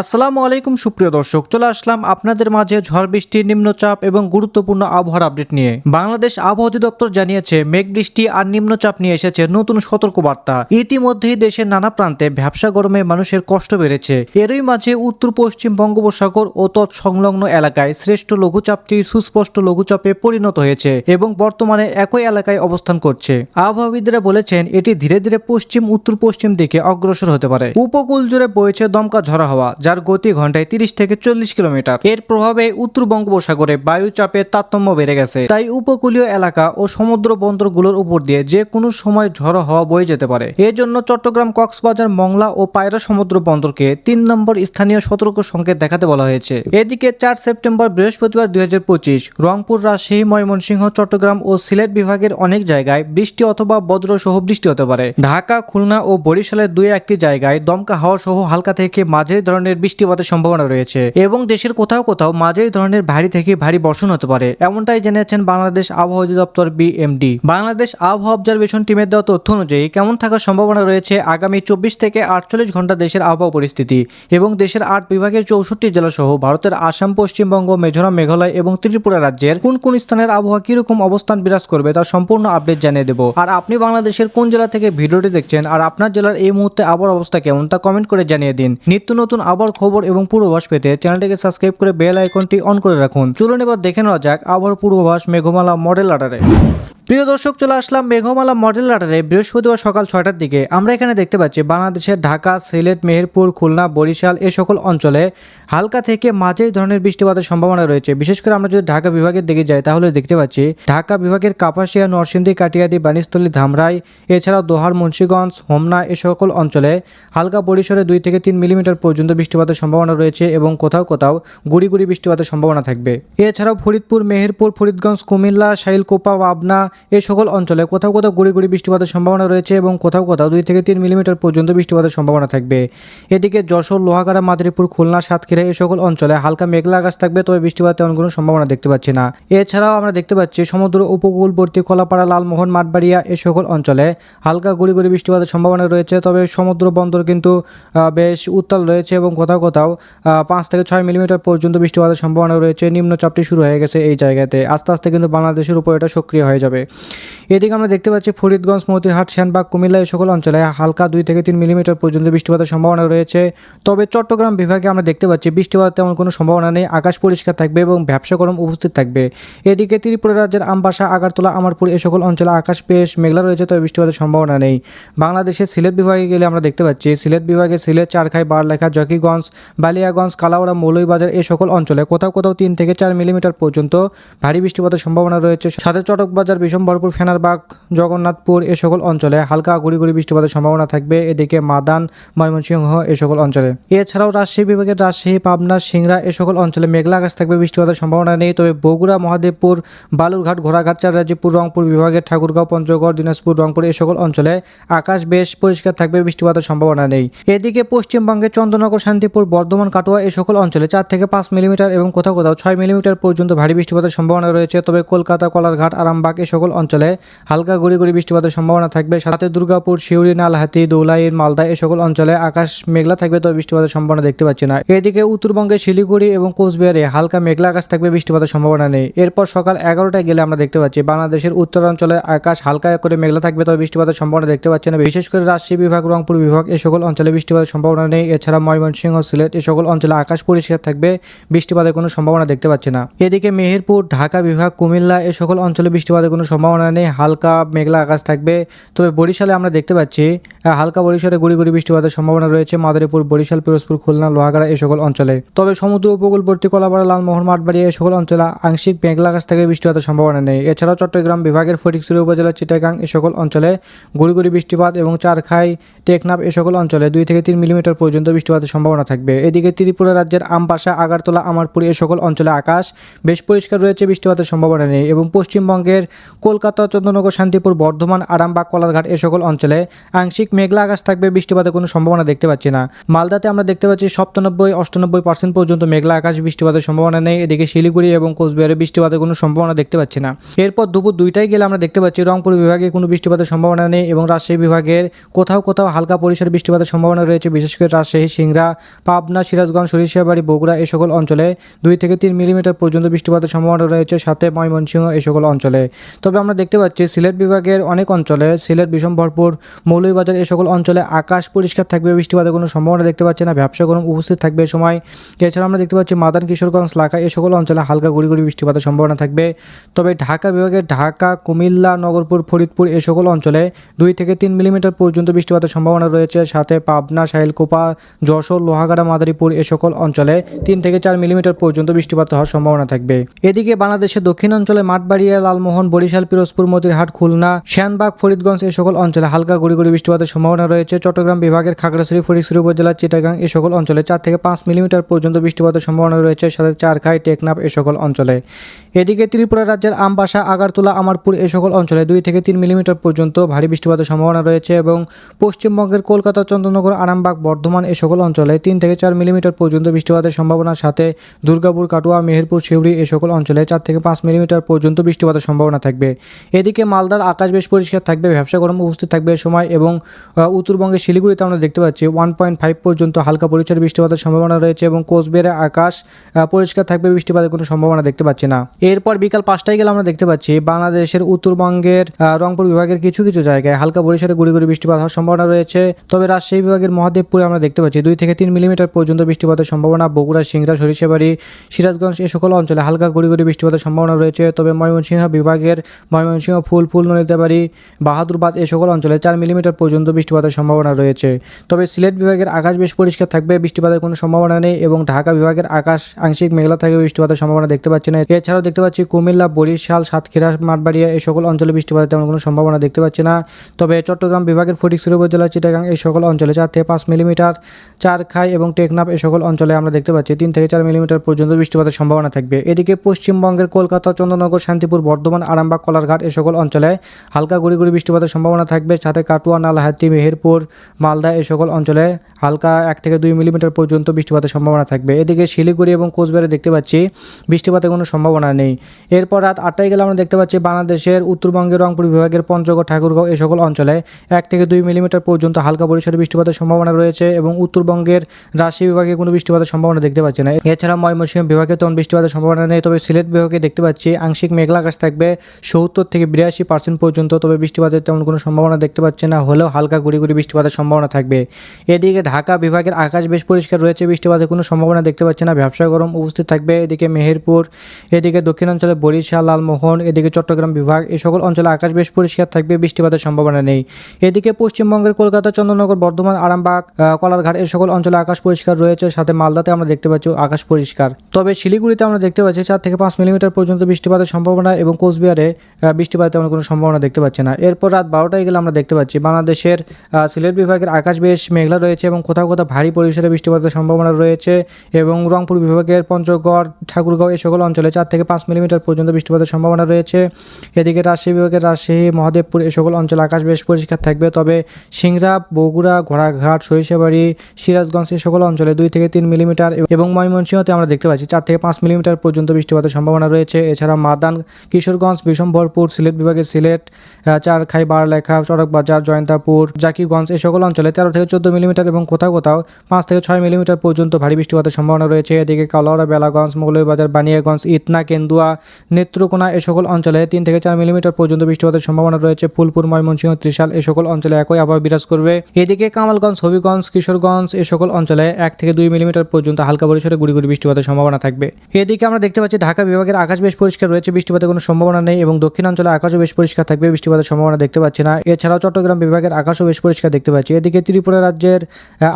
আসসালামু আলাইকুম, সুপ্রিয় দর্শক। চলে আসলাম আপনাদের মাঝে ঝড় বৃষ্টি নিম্নচাপ এবং গুরুত্বপূর্ণ আবহাওয়ার আপডেট নিয়ে। বাংলাদেশ আবহাওয়া অধিদপ্তর জানিয়েছে, মেঘ বৃষ্টি আর নিম্নচাপ নিয়ে এসেছে নতুন সতর্কবার্তা। ইতিমধ্যেই দেশের নানা প্রান্তে ব্যবসা গরমে মানুষের কষ্ট বেড়েছে। এরই মাঝে উত্তর, পশ্চিম বঙ্গোপসাগর ও তৎসংলগ্ন এলাকায় শ্রেষ্ঠ লঘুচাপটি সুস্পষ্ট লঘুচাপে পরিণত হয়েছে এবং বর্তমানে একই এলাকায় অবস্থান করছে। আবহাওয়াবিদরা বলেছেন, এটি ধীরে ধীরে পশ্চিম, উত্তর, পশ্চিম দিকে অগ্রসর হতে পারে। উপকূল জুড়ে বইছে দমকা ঝরা হওয়া যার গতি ঘন্টায় তিরিশ থেকে চল্লিশ কিলোমিটার। এর প্রভাবে উত্তর বঙ্গোপসাগরে বায়ুচাপের তারতম্য বেড়ে গেছে। তাই উপকূলীয় এলাকা ও সমুদ্র বন্দরগুলোর উপর দিয়ে যে কোনো সময় ঝড়ো হওয়া বয়ে যেতে পারে। এর জন্য চট্টগ্রাম, কক্সবাজার, মংলা ও পায়রা সমুদ্র বন্দরকে তিন নম্বর স্থানীয় সতর্ক সংকেত দেখাতে বলা হয়েছে। এদিকে চার সেপ্টেম্বর বৃহস্পতিবার দুই হাজার পঁচিশ রংপুর, রাজশাহী, ময়মনসিংহ, চট্টগ্রাম ও সিলেট বিভাগের অনেক জায়গায় বৃষ্টি অথবা বজ্র সহ বৃষ্টি হতে পারে। ঢাকা, খুলনা ও বরিশালের দুই একটি জায়গায় দমকা হাওয়া সহ হালকা থেকে মাঝারি ধরনের বৃষ্টিপাতের সম্ভাবনা রয়েছে এবং দেশের কোথাও কোথাও মাঝারি ধরনের ভারী থেকে ভারী বর্ষণ হতে পারে। এমনটাই জানিয়েছেন বাংলাদেশ আবহাওয়া অধিদপ্তর বিএমডি। বাংলাদেশ আবহাওয়া অবজারভেশন টিমের দেওয়া তথ্য অনুযায়ী কেমন থাকার সম্ভাবনা রয়েছে আগামী চব্বিশ থেকে আটচল্লিশ ঘণ্টা দেশের আবহাওয়া পরিস্থিতি এবং দেশের আট বিভাগের চৌষট্টি জেলা সহ ভারতের আসাম, পশ্চিমবঙ্গ মেঘালয় মেঘালয় এবং ত্রিপুরা রাজ্যের কোন কোন স্থানের আবহাওয়া কীরকম অবস্থান বিরাজ করবে তার সম্পূর্ণ আপডেট জানিয়ে দেবো। আর আপনি বাংলাদেশের কোন জেলা থেকে ভিডিওটি দেখছেন আর আপনার জেলার এই মুহূর্তে আবহাওয়ার অবস্থা কেমন তা কমেন্ট করে জানিয়ে দিন। নিত্য নতুন আবহাওয়ার খবর এবং পূর্বাভাস পেতে চ্যানেলটিকে সাবস্ক্রাইব করে বেল আইকনটি অন করে রাখুন। চলুন এবার দেখে নেওয়া যাক আবার পূর্বাভাস মেঘমালা মডেল আডারে প্রিয় দর্শক, চলে আসলাম মেঘমালা মডেল রাডারে বৃহস্পতিবার সকাল ছয়টার দিকে। আমরা এখানে দেখতে পাচ্ছি বাংলাদেশের ঢাকা, সিলেট, মেহেরপুর, খুলনা, বরিশাল এ সকল অঞ্চলে হালকা থেকে মাঝারি ধরনের বৃষ্টিপাতের সম্ভাবনা রয়েছে। বিশেষ করে আমরা যদি ঢাকা বিভাগের দিকে যাই, তাহলে দেখতে পাচ্ছি ঢাকা বিভাগের কাপাসিয়া, নরসিংদী, কাটিয়াদি বানিস্তলী ধামরাই, এছাড়াও দোহার, মুন্সীগঞ্জ, হোমনা এ সকল অঞ্চলে হালকা পরিসরে দুই থেকে তিন মিলিমিটার পর্যন্ত বৃষ্টিপাতের সম্ভাবনা রয়েছে এবং কোথাও কোথাও গুড়ি গুড়ি বৃষ্টিপাতের সম্ভাবনা থাকবে। এছাড়াও ফরিদপুর, মেহেরপুর, ফরিদগঞ্জ, কুমিল্লা, শাইলকোপা, পাবনা এই সকল অঞ্চলে কোথাও কোথাও গুড়ি গুড়ি বৃষ্টিপাতের সম্ভাবনা রয়েছে এবং কোথাও কোথাও দুই থেকে তিন মিলিমিটার পর্যন্ত বৃষ্টিপাতের সম্ভাবনা থাকবে। এদিকে যশোর, লোহাগাড়া, মাদারীপুর, খুলনা, সাতক্ষীরা এই সকল অঞ্চলে হালকা মেঘলা আকাশ থাকবে, তবে বৃষ্টিপাতের তেমন কোনো সম্ভাবনা দেখতে পাচ্ছি না। এছাড়াও আমরা দেখতে পাচ্ছি সমুদ্র, উপকূলবর্তী কলাপাড়া, লালমোহন, মাঠবাড়িয়া এই সকল অঞ্চলে হালকা গুড়ি গুড়ি বৃষ্টিপাতের সম্ভাবনা রয়েছে, তবে সমুদ্র বন্দর কিন্তু বেশ উত্তাল রয়েছে এবং কোথাও কোথাও পাঁচ থেকে ছয় মিলিমিটার পর্যন্ত বৃষ্টিপাতের সম্ভাবনা রয়েছে। নিম্নচাপটি শুরু হয়ে গেছে এই জায়গাতে। আস্তে আস্তে কিন্তু বাংলাদেশের উপর এটা সক্রিয় হয়ে যাবে। এদিকে আমরা দেখতে পাচ্ছি ফরিদগঞ্জ, মতিহাট শ্যানবাগ কুমিল্লা এই সকল অঞ্চলে হালকা দুই থেকে তিন মিলিমিটার পর্যন্ত বৃষ্টিপাতের সম্ভাবনা রয়েছে। তবে চট্টগ্রাম বিভাগে আমরা দেখতে পাচ্ছি বৃষ্টিপাত তেমন কোনো সম্ভাবনা নেই। আকাশ পরিষ্কার থাকবে এবং ব্যবসা গরম উপস্থিত থাকবে। এদিকে ত্রিপুরা রাজ্যের আমবাসা, আগারতলা, আমারপুর এই সকল অঞ্চলে আকাশ বেশ মেঘলা রয়েছে, তবে বৃষ্টিপাতের সম্ভাবনা নেই। বাংলাদেশের সিলেট বিভাগে গেলে আমরা দেখতে পাচ্ছি সিলেট বিভাগে সিলেট, চারখাই, বারলেখা, জকিগঞ্জ, বালিয়াগঞ্জ কালাউড়া মৌলইবাজার এই সকল অঞ্চলে কোথাও কোথাও তিন থেকে চার মিলিমিটার পর্যন্ত ভারী বৃষ্টিপাতের সম্ভাবনা রয়েছে। সাথে চটকবাজার বিশম্বরপুর ফেনারবাগ, জগন্নাথপুর এ সকল অঞ্চলে হালকা গুড়ি গুড়ি বৃষ্টিপাতের সম্ভাবনা থাকবে। এদিকে মাদান, ময়মনসিংহ এ সকল অঞ্চলে। এছাড়াও রাজশাহী বিভাগের রাজশাহী, পাবনা, সিংড়া এ সকল অঞ্চলে মেঘলা আকাশ থাকবে, বৃষ্টিপাতের সম্ভাবনা নেই। তবে বগুড়া, মহাদেবপুর, বালুরঘাট, ঘোড়াঘাট চাররাজিপুর রংপুর বিভাগের ঠাকুরগাঁও, পঞ্চগড়, দিনাজপুর, রংপুর এ সকল অঞ্চলে আকাশ বেশ পরিষ্কার থাকবে, বৃষ্টিপাতের সম্ভাবনা নেই। এদিকে পশ্চিমবঙ্গের চন্দ্রনগর, শান্তিপুর, বর্ধমান, কাটোয়া এ সকল অঞ্চলে চার থেকে পাঁচ মিলিমিটার এবং কোথাও কোথাও ছয় মিলিমিটার পর্যন্ত ভারী বৃষ্টিপাতের সম্ভাবনা রয়েছে। তবে কলকাতা, কলারঘাট, আরামবাগ এ সকল অঞ্চলে হালকা গুড়ি গুড়ি বৃষ্টিপাতের সম্ভাবনা থাকবে। সাথে দুর্গাপুর শিউরি নালহাতি দৌলাইন মালদা এ সকল অঞ্চলে আকাশ মেঘলা থাকবে, তবে বৃষ্টিপাতের সম্ভাবনা দেখতে পাচ্ছি না। এদিকে উত্তরবঙ্গের শিলিগুড়ি এবং কোচবিহারে হালকা মেঘলা আকাশ থাকবে, বৃষ্টিপাতের সম্ভাবনা নেই। এরপর সকাল এগারোটায় গেলে আমরা দেখতে পাচ্ছি, বাংলাদেশের উত্তরাঞ্চলে আকাশ হালকা করে মেঘলা থাকবে, তবে বৃষ্টিপাতের সম্ভাবনা দেখতে পাচ্ছি না। বিশেষ করে রাজশাহী বিভাগ, রংপুর বিভাগ এ সকল অঞ্চলে বৃষ্টিপাতের সম্ভাবনা নেই। এছাড়া ময়মনসিংহ, সিলেট এ সকল অঞ্চলে আকাশ পরিষ্কার থাকবে, বৃষ্টিপাতের কোনো সম্ভাবনা দেখতে পাচ্ছি না। এদিকে মেহেরপুর, ঢাকা বিভাগ, কুমিল্লা এ সকল অঞ্চলে বৃষ্টিপাতের কোনো সম্ভাবনা নেই, হালকা মেঘলা আকাশ থাকবে। তবে বরিশালে আমরা দেখতে পাচ্ছি হালকা বরিশালে গুড়ি গুড়ি বৃষ্টিপাতের সম্ভাবনা রয়েছে মাদারীপুর, বরিশাল, পিরোজপুর, খুলনা, লোহাগাড়া এই সকল অঞ্চলে। তবে সমুদ্র উপকূলবর্তী কলাপাড়া, লালমোহন মাঠবাড়ি এই সকল অঞ্চলে আংশিক মেঘলা আকাশ থেকে বৃষ্টিপাতের সম্ভাবনা নেই। এছাড়াও চট্টগ্রাম বিভাগের ফটিকছড়ি উপজেলা চিটাগাং এ সকল অঞ্চলে গুড়ি গুড়ি বৃষ্টিপাত এবং চারখাই, টেকনাফ এ সকল অঞ্চলে দুই থেকে তিন মিলিমিটার পর্যন্ত বৃষ্টিপাতের সম্ভাবনা থাকবে। এদিকে ত্রিপুরা রাজ্যের আমবাসা আগারতলা, আমারপুর এ সকল অঞ্চলে আকাশ বেশ পরিষ্কার রয়েছে, বৃষ্টিপাতের সম্ভাবনা নেই এবং পশ্চিমবঙ্গের কলকাতা চন্দ্রনগর শান্তিপুর, বর্ধমান, আরামবাগ, কলারঘাট এ সকল অঞ্চলে আংশিক মেঘলা আকাশ থাকবে, বৃষ্টিপাতের কোনো সম্ভাবনা দেখতে পাচ্ছি না। মালদাতে আমরা দেখতে পাচ্ছি সপ্তানব্বই, অষ্টানব্বই পার্সেন্ট পর্যন্ত মেঘলা আকাশ, বৃষ্টিপাতের সম্ভাবনা নেই। এদিকে শিলিগুড়ি এবং কোচবিহারে বৃষ্টিপাতের কোনো সম্ভাবনা দেখতে পাচ্ছি না। এরপর দুপুর দুইটায় গেলে আমরা দেখতে পাচ্ছি রংপুর বিভাগে কোনো বৃষ্টিপাতের সম্ভাবনা নেই এবং রাজশাহী বিভাগের কোথাও কোথাও হালকা পরিসরে বৃষ্টিপাতের সম্ভাবনা রয়েছে। বিশেষ করে রাজশাহী, সিংড়া, পাবনা, সিরাজগঞ্জ, সরিষাবাড়ি, বগুড়া এই সকল অঞ্চলে দুই থেকে তিন মিলিমিটার পর্যন্ত বৃষ্টিপাতের সম্ভাবনা রয়েছে। সাথে ময়মনসিংহ এই সকল অঞ্চলে। তবে আমরা দেখতে পাচ্ছি সিলেট বিভাগের অনেক অঞ্চলে, সিলেট, বিষম, ভরপুর, মৌলভীবাজার এই সকল অঞ্চলে আকাশ পরিষ্কার থাকবে, বৃষ্টিপাতের কোনো সম্ভাবনা দেখতে পাচ্ছি না, ব্যবসা গরম উপস্থিত থাকবে এ সময়। এছাড়া আমরা দেখতে পাচ্ছি মাদান কিশোরগঞ্জ লাখা এই সকল অঞ্চলে হালকা গুড়ি গুড়ি বৃষ্টিপাতের সম্ভাবনা থাকবে। তবে ঢাকা বিভাগের ঢাকা, কুমিল্লা, নগরপুর, ফরিদপুর এ সকল অঞ্চলে দুই থেকে তিন মিলিমিটার পর্যন্ত বৃষ্টিপাতের সম্ভাবনা রয়েছে। সাথে পাবনা সাহেলকোপা যশোর, লোহাগাড়া, মাদারীপুর এ সকল অঞ্চলে তিন থেকে চার মিলিমিটার পর্যন্ত বৃষ্টিপাত হওয়ার সম্ভাবনা থাকবে। এদিকে বাংলাদেশের দক্ষিণাঞ্চলে মাঠবাড়িয়া, লালমোহন, বরিশাল পিরোজপুর মতিরহাট খুলনা, শ্যানবাগ, ফরিদগঞ্জ এই সকল অঞ্চলে হালকা গুড়ি গুড়ি বৃষ্টিপাতের সম্ভাবনা রয়েছে। চট্টগ্রাম বিভাগের খাগড়াছড়ি ফরিদপুর উপজেলা, চিটাগাং এই সকল অঞ্চলে চার থেকে পাঁচ মিলিমিটার পর্যন্ত বৃষ্টিপাতের সম্ভাবনা রয়েছে। সাথে চারখাই, টেকনাফ এই সকল অঞ্চলে। এদিকে ত্রিপুরা রাজ্যের আমবাসা, আগারতলা, আমারপুর এই সকল অঞ্চলে দুই থেকে তিন মিলিমিটার পর্যন্ত ভারী বৃষ্টিপাতের সম্ভাবনা রয়েছে এবং পশ্চিমবঙ্গের কলকাতা, চন্দ্রনগর, আরামবাগ, বর্ধমান এই সকল অঞ্চলে তিন থেকে চার মিলিমিটার পর্যন্ত বৃষ্টিপাতের সম্ভাবনার সাথে দুর্গাপুর, কাটুয়া, মেহেরপুর শিউড়ি এই সকল অঞ্চলে চার থেকে পাঁচ মিলিমিটার পর্যন্ত বৃষ্টিপাতের সম্ভাবনা থাকবে। এদিকে মালদার আকাশ বেশ পরিষ্কার থাকবে, ব্যবসা গরম উপস্থিত থাকবে সময় এবং উত্তরবঙ্গের শিলিগুড়িতে আমরা দেখতে পাচ্ছি ওয়ান পয়েন্ট ফাইভ পর্যন্ত হালকা পরিচয় বৃষ্টিপাতের সম্ভাবনা রয়েছে এবং কোচবিহারে আকাশ পরিষ্কার থাকবে, বৃষ্টিপাতের কোনো সম্ভাবনা দেখতে পাচ্ছি না। এরপর বিকাল পাঁচটায় গেলে আমরা দেখতে পাচ্ছি বাংলাদেশের উত্তরবঙ্গের রংপুর বিভাগের কিছু কিছু জায়গায় হালকা পরিসরে গুড়ি গুড়ি বৃষ্টিপাত হওয়ার সম্ভাবনা রয়েছে। তবে রাজশাহী বিভাগের মহাদেবপুরে আমরা দেখতে পাচ্ছি দুই থেকে তিন মিলিমিটার পর্যন্ত বৃষ্টিপাতের সম্ভাবনা। বগুড়া, সিংড়া, সরিষাবাড়ি, সিরাজগঞ্জ এই সকল অঞ্চলে হালকা গুড়ি গুড়ি বৃষ্টিপাতের সম্ভাবনা রয়েছে। তবে ময়মনসিংহ বিভাগের ময়মনসিংহ ফুলফুল নলিতাবাড়ি বাহাদুরবাদ এ সকল অঞ্চলে চার মিলিমিটার পর্যন্ত বৃষ্টিপাতের সম্ভাবনা রয়েছে। তবে সিলেট বিভাগের আকাশ বেশ পরিষ্কার থাকবে, বৃষ্টিপাতের কোনো সম্ভাবনা নেই এবং ঢাকা বিভাগের আকাশ আংশিক মেঘলা থাকবে, বৃষ্টিপাতের সম্ভাবনা দেখতে পাচ্ছি না। এছাড়াও দেখতে পাচ্ছি কুমিল্লা, বরিশাল, সাতক্ষীরা, মাঠবাড়িয়া এই সকল অঞ্চলে বৃষ্টিপাতের তেমন কোনো সম্ভাবনা দেখতে পাচ্ছি না। তবে চট্টগ্রাম বিভাগের ফটিকছড়ি উপজেলা, চিটাগাং এই সকল অঞ্চলে চার থেকে পাঁচ মিলিমিটার চার খাই এবং টেকনাফ এই সকল অঞ্চলে আমরা দেখতে পাচ্ছি তিন থেকে চার মিলিমিটার পর্যন্ত বৃষ্টিপাতের সম্ভাবনা থাকবে। এদিকে পশ্চিমবঙ্গের কলকাতা, চন্দ্রনগর, শান্তিপুর, বর্ধমান, আরামবাগ কলারঘাট এই সকল অঞ্চলে হালকা গুড়ি গুড়ি বৃষ্টিপাতের সম্ভাবনা থাকবে। সাথে কাটুয়া নালহাতি মেহেরপুর, মালদা এ সকল অঞ্চলে হালকা এক থেকে দুই মিলিমিটার পর্যন্ত বৃষ্টিপাতের সম্ভাবনা থাকবে। এদিকে শিলিগুড়ি এবং কোচবিহারে দেখতে পাচ্ছি বৃষ্টিপাতের কোনো সম্ভাবনা নেই। এরপর রাত আটটায় গেলে আমরা দেখতে পাচ্ছি বাংলাদেশের উত্তরবঙ্গের, রংপুর বিভাগের, পঞ্চগড়, ঠাকুরগাঁও এ সকল অঞ্চলে এক থেকে দুই মিলিমিটার পর্যন্ত হালকা পরিসরে বৃষ্টিপাতের সম্ভাবনা রয়েছে এবং উত্তরবঙ্গের রাজশাহী বিভাগে কোনো বৃষ্টিপাতের সম্ভাবনা দেখতে পাচ্ছি না। এছাড়া ময়মনসিংহ বিভাগে তেমন বৃষ্টিপাতের সম্ভাবনা নেই, তবে সিলেট বিভাগে দেখতে পাচ্ছি আংশিক মেঘলা আকাশ থাকবে। সত্তর থেকে বিরাশি পার্সেন্ট পর্যন্ত, তবে বৃষ্টিপাতের তেমন কোনো সম্ভাবনা দেখতে পাচ্ছে না, হলেও হালকা গুড়ি গুড়ি বৃষ্টিপাতের সম্ভাবনা থাকবে। এদিকে ঢাকা বিভাগের আকাশ বেশ পরিষ্কার রয়েছে, বৃষ্টিপাতের কোনো সম্ভাবনা দেখতে পাচ্ছে না, ব্যবসা গরম উপস্থিত থাকবে। এদিকে মেহেরপুর, এদিকে দক্ষিণাঞ্চলে বরিশাল, লালমোহন, এদিকে চট্টগ্রাম বিভাগ এই সকল অঞ্চলে আকাশ বেশ পরিষ্কার থাকবে, বৃষ্টিপাতের সম্ভাবনা নেই। এদিকে পশ্চিমবঙ্গের কলকাতা, চন্দ্রনগর, বর্ধমান, আরামবাগ কলারঘাট এই সকল অঞ্চলে আকাশ পরিষ্কার রয়েছে, সাথে মালদাতে আমরা দেখতে পাচ্ছি আকাশ পরিষ্কার। তবে শিলিগুড়িতে আমরা দেখতে পাচ্ছি চার থেকে পাঁচ মিলিমিটার পর্যন্ত বৃষ্টিপাতের সম্ভাবনা এবং কোচবিহারে বৃষ্টিপাতের তেমন কোনো সম্ভাবনা দেখতে পাচ্ছি না। এরপর রাত বারোটায় গেলে আমরা দেখতে পাচ্ছি, বাংলাদেশের সিলেট বিভাগের আকাশ বেশ মেঘলা রয়েছে এবং কোথাও কোথাও ভারী পরিসরে বৃষ্টিপাতের সম্ভাবনা রয়েছে এবং রংপুর বিভাগের পঞ্চগড়, ঠাকুরগাঁও এই সকল অঞ্চলে চার থেকে পাঁচ মিলিমিটার পর্যন্ত বৃষ্টিপাতের সম্ভাবনা রয়েছে। এদিকে রাজশাহী বিভাগের রাজশাহী, মহাদেবপুর এই সকল অঞ্চলে আকাশ বেশ পরিষ্কার থাকবে। তবে সিংড়া, বগুড়া, ঘোড়াঘাট, সরিষাবাড়ি, সিরাজগঞ্জ এই সকল অঞ্চলে দুই থেকে তিন মিলিমিটার এবং ময়মনসিংহতে আমরা দেখতে পাচ্ছি চার থেকে পাঁচ মিলিমিটার পর্যন্ত বৃষ্টিপাতের সম্ভাবনা রয়েছে। এছাড়া মাদান, কিশোরগঞ্জ বিশম্বরপুর সিলেট বিভাগের সিলেট চারখাই, বারলেখা, চড়ক বাজার, জয়ন্তাপুর, জাকিগঞ্জ এই সকল অঞ্চলে তেরো থেকে চোদ্দ মিলিমিটার এবং কোথাও কোথাও পাঁচ থেকে ছয় মিলিমিটার পর্যন্ত ভারী বৃষ্টিপাতের সম্ভাবনা রয়েছে। এদিকে কালোয়ারা বেলাগঞ্জ, মৌলভীবাজার, বানিয়াগঞ্জ ইতনা কেন্দুয়া, নেত্রকোনা এ সকল অঞ্চলে তিন থেকে চার মিলিমিটার পর্যন্ত বৃষ্টিপাতের সম্ভাবনা রয়েছে। ফুলপুর, ময়মনসিংহ, ত্রিশাল এই সকল অঞ্চলে একই আবহাওয়া বিরাজ করবে। এদিকে কামালগঞ্জ, হবিগঞ্জ, কিশোরগঞ্জ এ সকল অঞ্চলে এক থেকে দুই মিলিমিটার পর্যন্ত হালকা পরিসরে গুড়ি গুড়ি বৃষ্টিপাতের সম্ভাবনা থাকবে। এদিকে আমরা দেখতে পাচ্ছি ঢাকা বিভাগের আকাশ বেশ পরিষ্কার রয়েছে, বৃষ্টিপাতের কোনো সম্ভাবনা নেই এবং দক্ষিণাঞ্চলে আকাশও বেশ পরিষ্কার থাকবে, বৃষ্টিপাতের সম্ভাবনা দেখতে পাচ্ছি না। এছাড়াও চট্টগ্রাম বিভাগের আকাশও বেশ পরিষ্কার দেখতে পাচ্ছি। এদিকে ত্রিপুরা রাজ্যের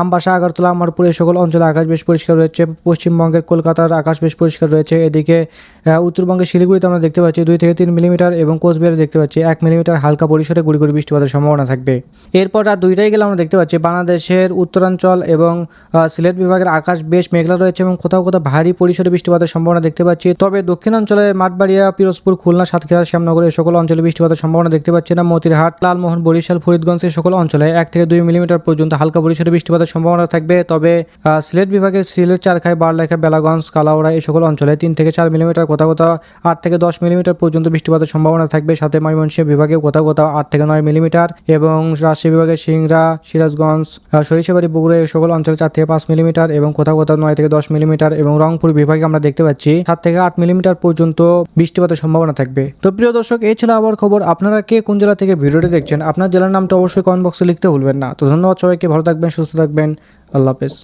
আমবাসা, আগরতলা আমারপুর এই সকল অঞ্চলে আকাশ বেশ পরিষ্কার রয়েছে। পশ্চিমবঙ্গের কলকাতার আকাশ বেশ পরিষ্কার রয়েছে। এদিকে উত্তরবঙ্গের শিলিগুড়িতে আমরা দেখতে পাচ্ছি দুই থেকে তিন মিলিমিটার এবং কোচবিহারে দেখতে পাচ্ছি এক মিলিমিটার হালকা পরিসরে গুড়ি গুড়ি বৃষ্টিপাতের সম্ভাবনা থাকবে। এরপর রাত দুইটায় গেলে আমরা দেখতে পাচ্ছি বাংলাদেশের উত্তরাঞ্চল এবং সিলেট বিভাগের আকাশ বেশ মেঘলা রয়েছে এবং কোথাও কোথাও ভারী পরিসরে বৃষ্টিপাতের সম্ভাবনা দেখতে পাচ্ছি। তবে দক্ষিণাঞ্চলে মাঠবাড়িয়া, পিরোজপুর, খুলনা, সাতক্ষীরা শ্যামনগর সকল অঞ্চলে বৃষ্টিপাতের সম্ভাবনা দেখতে পাচ্ছি না। মতিরহাট, লালমোহন, বরিশাল ফরিদগঞ্জ এই সকল অঞ্চলে এক থেকে দুই মিলিমিটার পর্যন্ত হালকা বরিশালে বৃষ্টিপাতের সম্ভাবনা থাকবে। তবে সিলেট বিভাগের সিলেট, চারখাই বারলেখা বেলাগঞ্জ, কালাউড়া এই সকল অঞ্চলে তিন থেকে চার মিলিমিটার কোথাও কোথাও আট থেকে দশ মিলিমিটার পর্যন্ত বৃষ্টিপাতের সম্ভাবনা থাকবে। সাথে ময়মনসিংহ বিভাগে কোথাও কোথাও আট থেকে নয় মিলিমিটার এবং রাজশাহী বিভাগের সিংরা সিরাজগঞ্জ সরিষাবাড়ি, বগুড়া এই সকল অঞ্চলে চার থেকে পাঁচ মিলিমিটার এবং কোথাও কোথাও নয় থেকে দশ মিলিমিটার এবং রংপুর বিভাগে আমরা দেখতে পাচ্ছি সাত থেকে আট মিলিমিটার পর্যন্ত বৃষ্টিপাতের সম্ভাবনা থাকবে। তো প্রিয় দর্শক, এই ছিল আবার খবর। আপনারা কে কোন জেলা থেকে ভিডিওটি দেখছেন? আপনার জেলার নামটা অবশ্যই কমেন্ট বক্সে লিখতে ভুলবেন না। তো ধন্যবাদ সবাইকে, ভালো থাকবেন, সুস্থ থাকবেন। আল্লাহ হাফেজ।